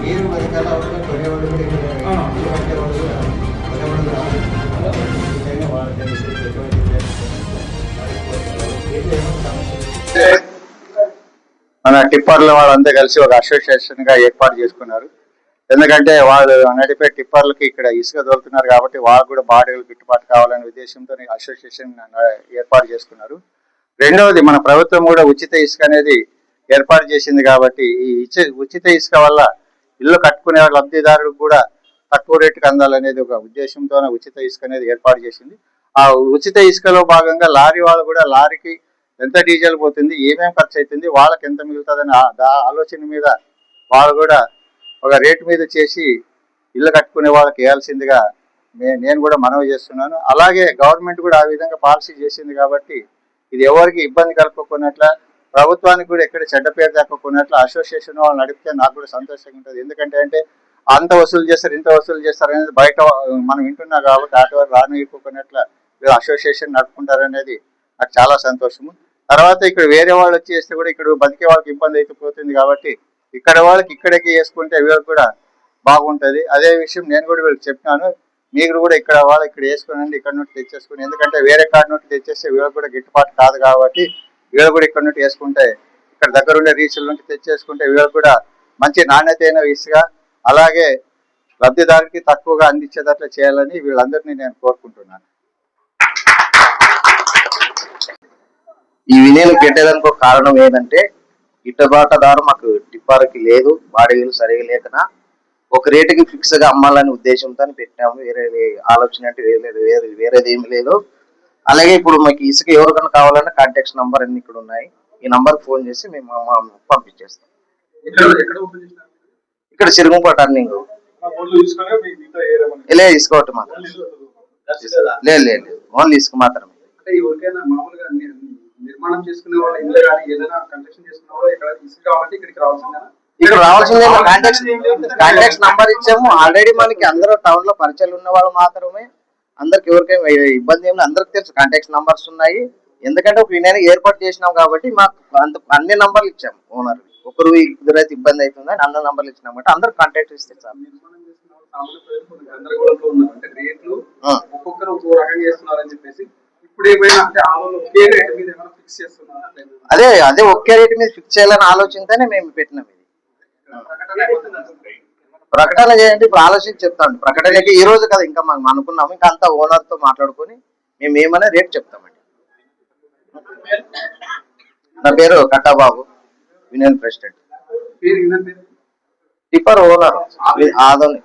మీరు అవసరం కొనేవాళ్ళు కూడా ఇల్లు కట్టేవాళ్ళు కూడా రావాలి. మన టిప్పర్ల వాళ్ళంతా కలిసి ఒక అసోసియేషన్గా ఏర్పాటు చేసుకున్నారు ఎందుకంటే వాళ్ళు నడిపే టిప్పర్లకి ఇక్కడ ఇసుక దొరుకుతున్నారు కాబట్టి వాళ్ళు కూడా బాడీలు గిట్టుబాటు కావాలనే ఉద్దేశంతో అసోసియేషన్ ఏర్పాటు చేసుకున్నారు. రెండవది మన ప్రభుత్వం కూడా ఉచిత ఇసుక అనేది ఏర్పాటు చేసింది కాబట్టి ఈ ఉచిత ఇసుక వల్ల ఇల్లు కట్టుకునే లబ్ధిదారులకు కూడా తక్కువ రేటుకి అందాలనేది ఒక ఉద్దేశంతో ఉచిత ఇసుక అనేది ఏర్పాటు చేసింది. ఆ ఉచిత ఇసుకలో భాగంగా లారీ వాళ్ళు కూడా లారీకి ఎంత డీజిల్ పోతుంది ఏమేమి ఖర్చు అవుతుంది వాళ్ళకి ఎంత మిగులుతుంది ఆ- దా- ఆలోచన మీద వాళ్ళు కూడా ఒక రేటు మీద చేసి ఇల్లు కట్టుకునే వాళ్ళకి వేయాల్సిందిగా నేను కూడా మనవి చేస్తున్నాను. అలాగే గవర్నమెంట్ కూడా ఆ విధంగా పాలసీ చేసింది కాబట్టి ఇది ఎవరికి ఇబ్బంది కలుపుకున్నట్ల ప్రభుత్వానికి కూడా ఎక్కడ చెడ్డ పేరు తక్కువకున్నట్లు అసోసియేషన్ వాళ్ళు నడిపితే నాకు కూడా సంతోషంగా ఉంటుంది. ఎందుకంటే అంటే అంత వసూలు చేస్తారు ఇంత వసూలు చేస్తారు అనేది బయట మనం వింటున్నాం కాబట్టి అటు వరకు రానియకున్నట్ల వీళ్ళు అసోసియేషన్ నడుపుకుంటారనేది నాకు చాలా సంతోషము. తర్వాత ఇక్కడ వేరే వాళ్ళు వచ్చి చేస్తే కూడా ఇక్కడ బతికే వాళ్ళకి ఇబ్బంది అయితే పోతుంది కాబట్టి ఇక్కడ వాళ్ళకి ఇక్కడికి వేసుకుంటే వీళ్ళకి కూడా బాగుంటుంది. అదే విషయం నేను కూడా వీళ్ళకి చెప్పినాను. మీరు కూడా ఇక్కడ వాళ్ళు ఇక్కడ వేసుకునండి ఇక్కడ నుండి తెచ్చేసుకుని. ఎందుకంటే వేరే కాడ నుండి తెచ్చేస్తే వీళ్ళకి కూడా గిట్టుబాటు కాదు కాబట్టి వీళ్ళు కూడా ఇక్కడ నుండి వేసుకుంటే ఇక్కడ దగ్గర ఉండే రీచుల నుండి తెచ్చేసుకుంటే వీళ్ళకి కూడా మంచి నాణ్యత అయిన ఇసుక అలాగే లబ్ధిదారుకి తక్కువగా అందించేటట్లు చేయాలని వీళ్ళందరినీ నేను కోరుకుంటున్నాను. ఈ విలీనం పెట్టేదానికి ఒక కారణం ఏంటంటే గిట్టుబాటుదారు మాకు టిప్పారకి లేదు బాడీలు సరిగా లేకనా? ఒక రేటుకి ఫిక్స్గా అమ్మాలనే ఉద్దేశంతో పెట్టాము. వేరే ఆలోచన అంటే వేరే వేరే వేరేది ఏమి లేదు. అలాగే ఇప్పుడు మాకు ఇసుక ఎవరికైనా కావాలన్నా కాంటాక్ట్స్ నంబర్ అన్ని ఇక్కడ ఉన్నాయి. ఈ నంబర్ ఫోన్ చేసి మేము పంపించేస్తాం. ఇక్కడ చిరుగుంప టర్నింగ్. ఆ బోర్డులో తీసుకొని మీ మిగతా ఏరేమని లేదు ఇసుక ఒకటి మాత్రం లేదు లేదు ఓన్లీ ఇసుక మాత్రమే. నిర్మాణం చేసుకునే వాళ్ళు ఏదైనా ఇక్కడ రావాల్సిందే కాంటాక్ట్స్ కాంటాక్ట్స్ నంబర్ ఇచ్చాము. ఆల్రెడీ మనకి అందరూ టౌన్లో పరిచయాలు ఉన్న వాళ్ళు మాత్రమే. అందరికి ఎవరికైనా ఇబ్బంది ఏమి. అందరికి తెలుసు కాంటాక్ట్స్ నంబర్స్ ఉన్నాయి. ఎందుకంటే ఒక యూనియన్ ఏర్పాటు చేసినాం కాబట్టి మాకు అంత అన్ని నంబర్లు ఇచ్చాము ఓనర్ ఒకరు ఇద్దరైతే ఇబ్బంది అవుతుంది అని అన్ని నంబర్లు ఇచ్చినాం కాబట్టి అందరు కాంటాక్ట్ ఇస్తే చాలు. ఆ. ఒక్కొక్కరు ఒక్కో రకంగా చేస్తున్నారని చెప్పేసి ఇప్పుడు ఏమైనా అంటే ఒకే రేట్ మీద ఫిక్స్ చేస్తున్నారా? అదే అదే ఒకే రేటు మీద ఫిక్స్ చేయాలని ఆలోచనతోనే మేము పెట్టినాం ఇది. ప్రకటన చేయండి ఇప్పుడు ఆలోచించి చెప్తాం ప్రకటనకి ఈ రోజు కదా ఇంకా మనం అనుకున్నాము ఇంకా అంతా ఓనర్తో మాట్లాడుకొని మేము ఏమనే రేట్ చెప్తామండి. నా పేరు Kattababu union president. Tipper owner Adoni